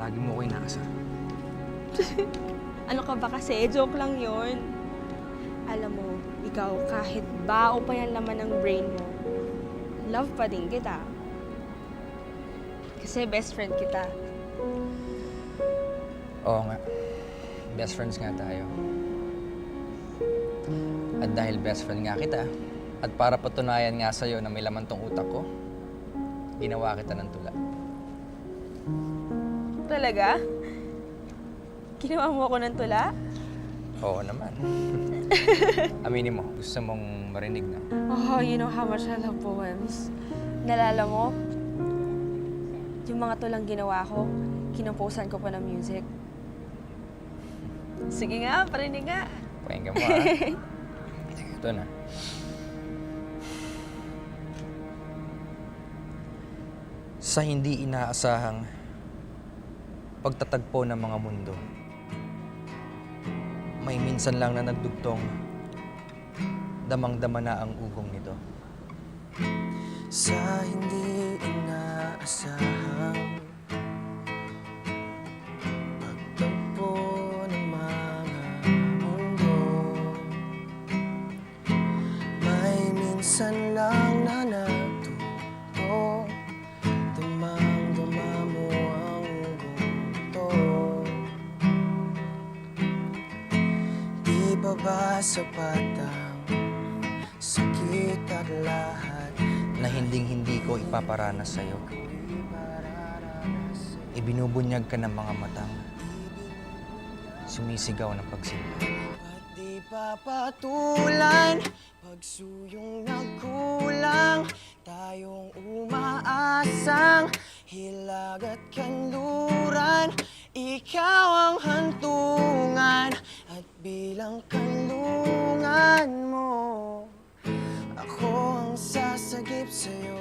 Lagi mo ko inaasar. Ano ka ba kasi? Joke lang yon. Alam mo, ikaw kahit bao pa yan laman ng brain mo, love pa din kita. Kasi best friend kita. Oo nga. Best friends nga tayo. At dahil best friend nga kita, at para patunayan nga sa'yo na may laman tong utak ko, ginawa kita ng tula. Talaga? Ginawa mo ako ng tula? Oo naman. Aminin mo, gusto mong marinig na. Oh, you know how much I love poems. Nalala mo? Yung mga tulang ginawa ko, kinomposan ko pa ng music. Sige nga, parinig nga. Pakinggan mo ah. Ito na. Sa hindi inaasahang pagtatagpo ng mga mundo, may minsan lang na nagdugtong, damang-dama na ang ugong nito. Sa hindi inaasahang pagtagpo ng mga mundo May minsan lang na natuto ba ba sapat ang sakit at lahat na hinding-hindi ko ipaparanas sa'yo. Ibinubunyag ka ng mga matang sumisigaw ng pagsimba. Ba't di papatulan Pagsuyong nagkulang Tayong umaasang Hilag at kanluran bilang kanlungan mo Ako ang sasagip sa'yo.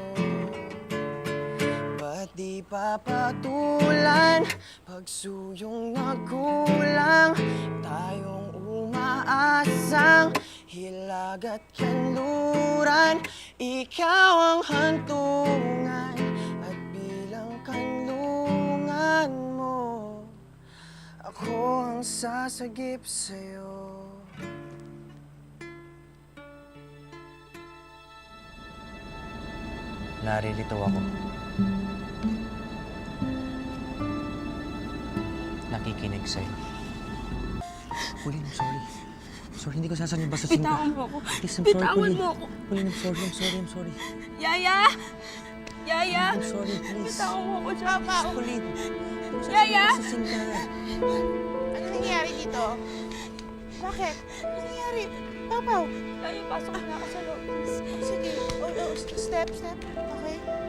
Ba't di papatulan Pagsuyong nagkulang Tayong umaasang Hilag at kanluran. Ikaw ang hantungan ang sasagip sa'yo Narilito ako. Nakikinig sa'yo. Pauline, I'm sorry. Sorry, hindi ko sasabihin basta simba. Bitawan mo ako. Please, I'm sorry, Bitawan Pauline. mo ako. Pauline, I'm sorry, I'm sorry, I'm sorry. Yaya! Yaya! I'm sorry, please. Bitawan mo ako, ako. Pauline, hindi ko Yaya! Nangyari dito? Bakit? Ano nangyari? Papaw, Yaya, pasok na ako sa loob, sige. Oh, oh, step, step. Okay?